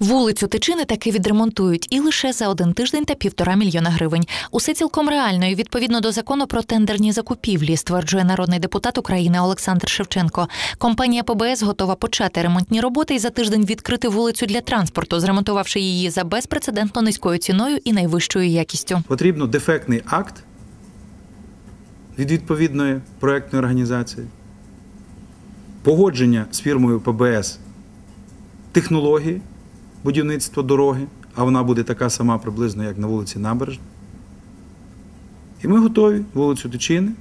Вулицю Тичини таки відремонтують і лише за один тиждень та півтора мільйона гривень. Усе цілком реально і відповідно до закону про тендерні закупівлі, стверджує народний депутат України Олександр Шевченко. Компанія ПБС готова почати ремонтні роботи і за тиждень відкрити вулицю для транспорту, зремонтувавши її за безпрецедентно низькою ціною і найвищою якістю. Потрібно дефектний акт від відповідної проектної організації, погодження з фірмою ПБС технології будівництва дороги, а вона буде така сама приблизно, як на вулиці Набережна. І ми готові вулицю Тичини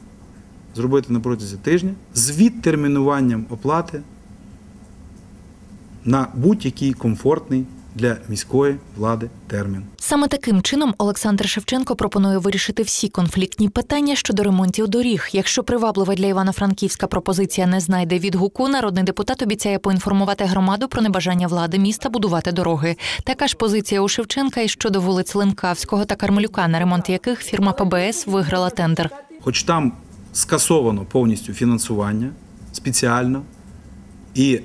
зробити на протязі тижня з відтермінуванням оплати на будь-який комфортний для міської влади термін. Саме таким чином Олександр Шевченко пропонує вирішити всі конфліктні питання щодо ремонтів доріг. Якщо приваблива для Івано-Франківська пропозиція не знайде відгуку, народний депутат обіцяє поінформувати громаду про небажання влади міста будувати дороги. Така ж позиція у Шевченка і щодо вулиць Ленкавського та Кармелюка, на ремонт яких фірма ПБС виграла тендер. Хоч там скасовано повністю фінансування спеціально, і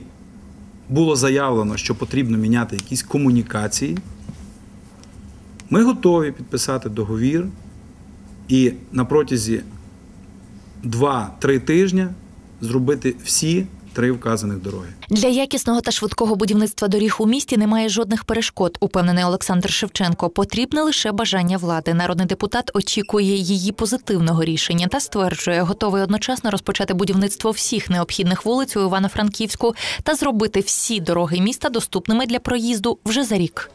було заявлено, що потрібно міняти якісь комунікації, ми готові підписати договір і на протязі 2-3 тижня зробити всі три вказаних дороги. Для якісного та швидкого будівництва доріг у місті немає жодних перешкод, упевнений Олександр Шевченко. Потрібне лише бажання влади. Народний депутат очікує її позитивного рішення та стверджує, готовий одночасно розпочати будівництво всіх необхідних вулиць у Івано-Франківську та зробити всі дороги міста доступними для проїзду вже за рік.